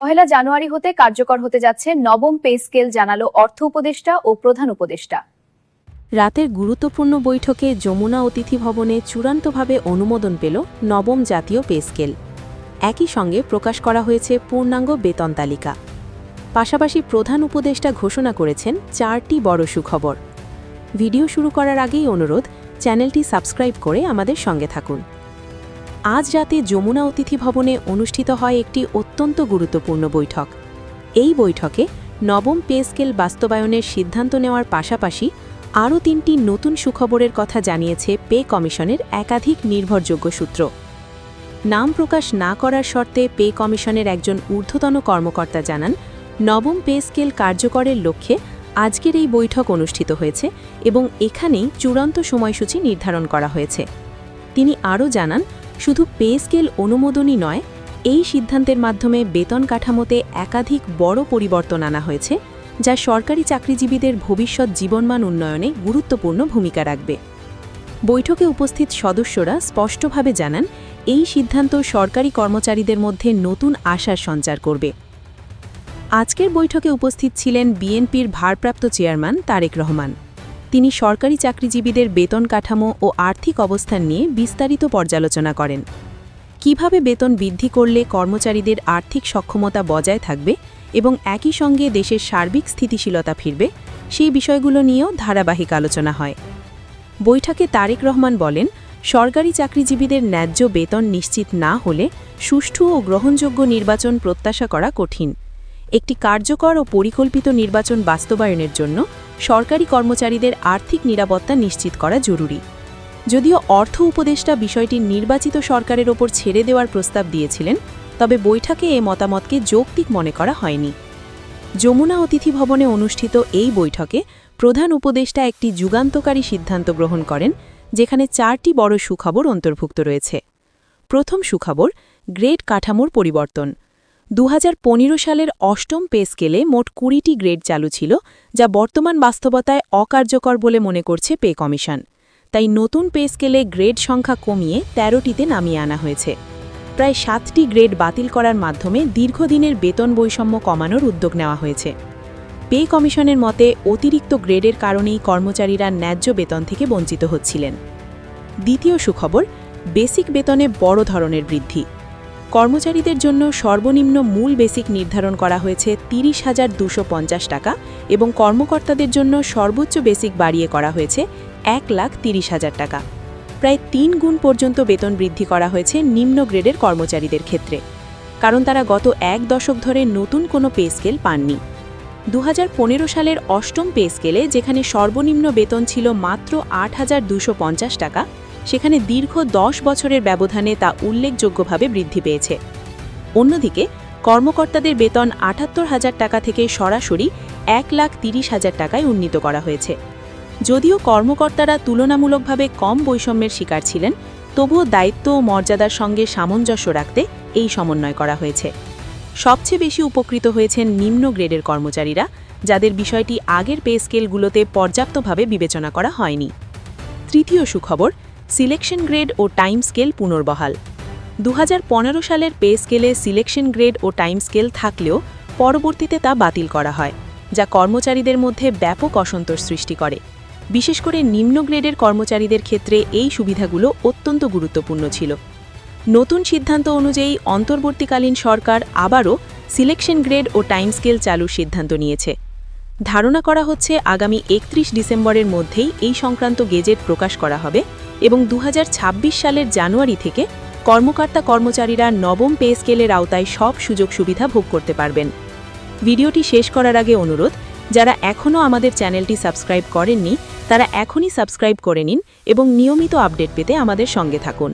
পহেলা জানুয়ারি হতে কার্যকর হতে যাচ্ছে নবম পে স্কেল জানালো অর্থ উপদেষ্টা ও প্রধান উপদেষ্টা। রাতের গুরুত্বপূর্ণ বৈঠকে যমুনা অতিথি ভবনে চূড়ান্তভাবে অনুমোদন পেল নবম জাতীয় পে স্কেল। একই সঙ্গে প্রকাশ করা হয়েছে পূর্ণাঙ্গ বেতন তালিকা। পাশাপাশি প্রধান উপদেষ্টা ঘোষণা করেছেন, চারটি বড় সুখবর। ভিডিও শুরু করার আগেই অনুরোধ, চ্যানেলটি সাবস্ক্রাইব করে আমাদের সঙ্গে থাকুন। আজ রাতে যমুনা অতিথি ভবনে অনুষ্ঠিত হয় একটি অত্যন্ত গুরুত্বপূর্ণ বৈঠক। এই বৈঠকে নবম পে স্কেল বাস্তবায়নের সিদ্ধান্ত নেওয়ার পাশাপাশি আরও তিনটি নতুন সুখবরের কথা জানিয়েছে পে কমিশনের একাধিক নির্ভরযোগ্য সূত্র। নাম প্রকাশ না করার শর্তে পে কমিশনের একজন ঊর্ধ্বতন কর্মকর্তা জানান, নবম পে স্কেল কার্যকরের লক্ষ্যে আজকের এই বৈঠক অনুষ্ঠিত হয়েছে এবং এখানেই চূড়ান্ত সময়সূচি নির্ধারণ করা হয়েছে। তিনি আরও জানান শুধু পে স্কেল অনুমোদনই নয়, এই সিদ্ধান্তের মাধ্যমে বেতন কাঠামোতে একাধিক বড় পরিবর্তন আনা হয়েছে, যা সরকারি চাকরিজীবীদের ভবিষ্যৎ জীবনমান উন্নয়নে গুরুত্বপূর্ণ ভূমিকা রাখবে। বৈঠকে উপস্থিত সদস্যরা স্পষ্টভাবে জানান, এই সিদ্ধান্ত সরকারি কর্মচারীদের মধ্যে নতুন আশার সঞ্চার করবে। আজকের বৈঠকে উপস্থিত ছিলেন বিএনপির ভারপ্রাপ্ত চেয়ারম্যান তারেক রহমান। তিনি সরকারি চাকরিজীবীদের বেতন কাঠামো ও আর্থিক অবস্থান নিয়ে বিস্তারিত পর্যালোচনা করেন। কীভাবে বেতন বৃদ্ধি করলে কর্মচারীদের আর্থিক সক্ষমতা বজায় থাকবে এবং একই সঙ্গে দেশের সার্বিক স্থিতিশীলতা ফিরবে, সেই বিষয়গুলো নিয়েও ধারাবাহিক আলোচনা হয়। বৈঠকে তারেক রহমান বলেন, সরকারি চাকরিজীবীদের ন্যায্য বেতন নিশ্চিত না হলে সুষ্ঠু ও গ্রহণযোগ্য নির্বাচন প্রত্যাশা করা কঠিন। একটি কার্যকর ও পরিকল্পিত নির্বাচন বাস্তবায়নের জন্য সরকারি কর্মচারীদের আর্থিক নিরাপত্তা নিশ্চিত করা জরুরি। যদিও অর্থ উপদেষ্টা বিষয়টি নির্বাচিত সরকারের ওপর ছেড়ে দেওয়ার প্রস্তাব দিয়েছিলেন, তবে বৈঠকে এ মতামতকে যৌক্তিক মনে করা হয়নি। যমুনা অতিথি ভবনে অনুষ্ঠিত এই বৈঠকে প্রধান উপদেষ্টা একটি যুগান্তকারী সিদ্ধান্ত গ্রহণ করেন, যেখানে চারটি বড় সুখবর অন্তর্ভুক্ত রয়েছে। প্রথম সুখবর, গ্রেড কাঠামোর পরিবর্তন। দু হাজার পনেরো সালের অষ্টম পে স্কেলে মোট কুড়িটি গ্রেড চালু ছিল, যা বর্তমান বাস্তবতায় অকার্যকর বলে মনে করছে পে কমিশন। তাই নতুন পে স্কেলে গ্রেড সংখ্যা কমিয়ে তেরোটিতে নামিয়ে আনা হয়েছে। প্রায় সাতটি গ্রেড বাতিল করার মাধ্যমে দীর্ঘদিনের বেতন বৈষম্য কমানোর উদ্যোগ নেওয়া হয়েছে। পে কমিশনের মতে, অতিরিক্ত গ্রেডের কারণেই কর্মচারীরা ন্যায্য বেতন থেকে বঞ্চিত হচ্ছিলেন। দ্বিতীয় সুখবর, বেসিক বেতনে বড় ধরনের বৃদ্ধি। কর্মচারীদের জন্য সর্বনিম্ন মূল বেসিক নির্ধারণ করা হয়েছে তিরিশ হাজার দুশো পঞ্চাশ টাকা এবং কর্মকর্তাদের জন্য সর্বোচ্চ বেসিক বাড়িয়ে করা হয়েছে এক লাখ তিরিশ হাজার টাকা। প্রায় তিন গুণ পর্যন্ত বেতন বৃদ্ধি করা হয়েছে নিম্ন গ্রেডের কর্মচারীদের ক্ষেত্রে, কারণ তারা গত এক দশক ধরে নতুন কোনো পে স্কেল পাননি। দু হাজার পনেরো সালের অষ্টম পে স্কেলে যেখানে সর্বনিম্ন বেতন ছিল মাত্র আট টাকা সেখানে দীর্ঘ দশ বছরের ব্যবধানে তা উল্লেখযোগ্যভাবে বৃদ্ধি পেয়েছে। অন্যদিকে, কর্মকর্তাদের বেতন আটাত্তর হাজার টাকা থেকে সরাসরি এক লাখ তিরিশ হাজার টাকায় উন্নীত করা হয়েছে। যদিও কর্মকর্তারা তুলনামূলকভাবে কম বৈষম্যের শিকার ছিলেন, তবুও দায়িত্ব ও মর্যাদার সঙ্গে সামঞ্জস্য রাখতে এই সমন্বয় করা হয়েছে। সবচেয়ে বেশি উপকৃত হয়েছেন নিম্ন গ্রেডের কর্মচারীরা, যাদের বিষয়টি আগের পে স্কেলগুলোতে পর্যাপ্তভাবে বিবেচনা করা হয়নি। তৃতীয় সুখবর সিলেকশন গ্রেড ও টাইম স্কেল পুনর্বহাল। দু হাজার পনেরো সালের পে স্কেলে সিলেকশন গ্রেড ও টাইম স্কেল থাকলেও পরবর্তীতে তা বাতিল করা হয়, যা কর্মচারীদের মধ্যে ব্যাপক অসন্তোষ সৃষ্টি করে। বিশেষ করে নিম্ন গ্রেডের কর্মচারীদের ক্ষেত্রে এই সুবিধাগুলো অত্যন্ত গুরুত্বপূর্ণ ছিল। নতুন সিদ্ধান্ত অনুযায়ী অন্তর্বর্তীকালীন সরকার আবারও সিলেকশন গ্রেড ও টাইম স্কেল চালুর সিদ্ধান্ত নিয়েছে। ধারণা করা হচ্ছে আগামী একত্রিশ ডিসেম্বরের মধ্যেই এই সংক্রান্ত গেজেট প্রকাশ করা হবে। এবং দু হাজার ছাব্বিশ সালের জানুয়ারি থেকে কর্মকর্তা কর্মচারীরা নবম পে স্কেলের আওতায় সব সুযোগ সুবিধা ভোগ করতে পারবেন। ভিডিওটি শেষ করার আগে অনুরোধ, যারা এখনও আমাদের চ্যানেলটি সাবস্ক্রাইব করেননি, তারা এখনই সাবস্ক্রাইব করে নিন এবং নিয়মিত আপডেট পেতে আমাদের সঙ্গে থাকুন।